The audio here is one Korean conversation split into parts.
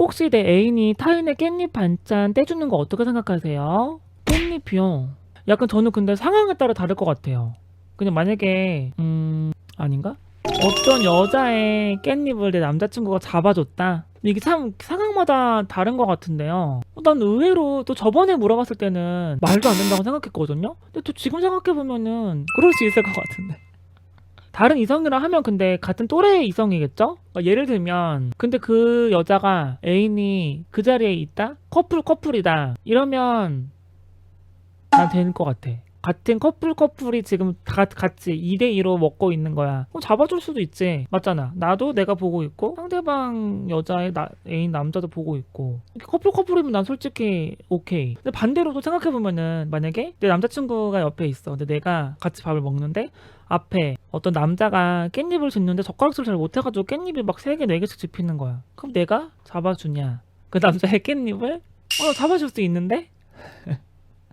혹시 내 애인이 타인의 깻잎 반찬 떼주는 거 어떻게 생각하세요? 깻잎이요. 약간 저는 근데 상황에 따라 다를 것 같아요. 그냥 만약에 음 아닌가? 어떤 여자의 깻잎을 내 남자친구가 잡아줬다. 이게 참 상황마다 다른 것 같은데요. 어, 난 의외로 또 저번에 물어봤을 때는 말도 안 된다고 생각했거든요. 근데 또 지금 생각해 보면은 그럴 수 있을 것 같은데. 다른 이성이랑 하면 근데 같은 또래의 이성이겠죠? 그러니까 예를 들면 근데 그 여자가 애인이 그 자리에 있다? 커플 커플이다. 이러면 난 되는 것 같아. 같은 커플 커플이 지금 다 같이 2대2로 먹고 있는 거야. 그럼 잡아줄 수도 있지. 맞잖아. 나도 내가 보고 있고 상대방 여자의 나, 애인 남자도 보고 있고 커플 커플이면 난 솔직히 오케이. 근데 반대로도 생각해보면은 만약에 내 남자친구가 옆에 있어. 근데 내가 같이 밥을 먹는데 앞에 어떤 남자가 깻잎을 줍는데 젓가락질을 잘 못해가지고 깻잎이 막 3개, 4개씩 집히는 거야. 그럼 내가 잡아주냐? 그 남자의 깻잎을? 어, 나 잡아줄 수 있는데?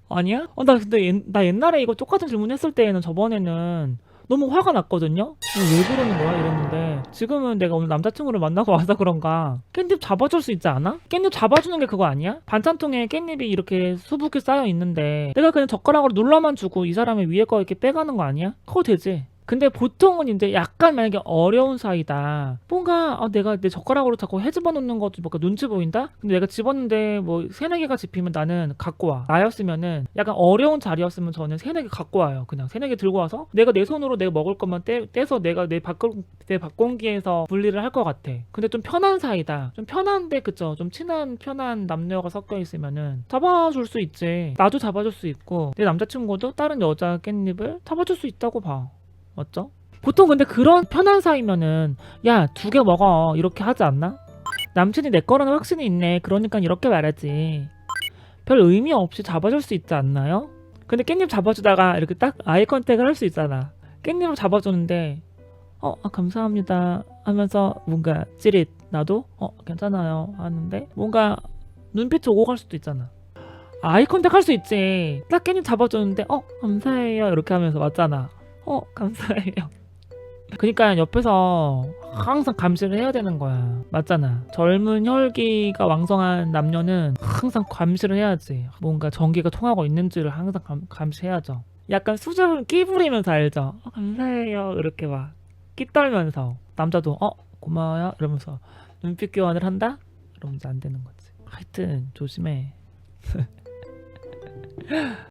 아니야? 어, 나 근데 옛- 나 옛날에 이거 똑같은 질문 했을 때에는 저번에는 너무 화가 났거든요? 어, 왜 그러는 거야? 이랬는데 지금은 내가 오늘 남자친구를 만나고 와서 그런가 깻잎 잡아줄 수 있지 않아? 깻잎 잡아주는 게 그거 아니야? 반찬통에 깻잎이 이렇게 수북히 쌓여 있는데 내가 그냥 젓가락으로 눌러만 주고 이 사람의 위에 거 이렇게 빼가는 거 아니야? 그거 되지 근데 보통은 이제 약간 만약에 어려운 사이다. 뭔가 아, 내가 내 젓가락으로 자꾸 해 집어 놓는 것도 뭔가 눈치 보인다? 근데 내가 집었는데 뭐 세네 개가 집히면 나는 갖고 와. 나였으면은 약간 어려운 자리였으면 저는 세네 개 갖고 와요. 그냥 세네 개 들고 와서 내가 내 손으로 내가 먹을 것만 떼, 떼서 내가 내 밖, 내 밥공기에서 분리를 할 것 같아. 근데 좀 편한 사이다. 좀 편한데 그쵸? 좀 친한 편한 남녀가 섞여 있으면은 잡아줄 수 있지. 나도 잡아줄 수 있고 내 남자친구도 다른 여자 깻잎을 잡아줄 수 있다고 봐. 맞죠? 보통 근데 그런 편한 사이면은 야 두 개 먹어. 이렇게 하지 않나? 남친이 내 거라는 확신이 있네. 그러니까 이렇게 말하지. 별 의미 없이 잡아줄 수 있지 않나요? 근데 깻잎 잡아주다가 이렇게 딱 아이 컨택을 할 수 있잖아. 깻잎을 잡아주는데 어 아, 감사합니다. 하면서 뭔가 찌릿 나도? 어 괜찮아요. 하는데 뭔가 눈빛이 오고 갈 수도 있잖아. 아이 컨택 할 수 있지. 딱 깻잎 잡아주는데 어 감사해요. 이렇게 하면서 맞잖아 어 감사해요. 그러니까 옆에서 항상 감시를 해야 되는 거야. 맞잖아. 젊은 혈기가 왕성한 남녀는 항상 감시를 해야지. 뭔가 전기가 통하고 있는지를 항상 감, 감시해야죠. 약간 수줍은 끼 부리면서 알죠. 어, 감사해요. 이렇게 막 끼 떨면서 남자도 어 고마워요. 이러면서 눈빛 교환을 한다. 그러면 이제 안 되는 거지. 하여튼 조심해.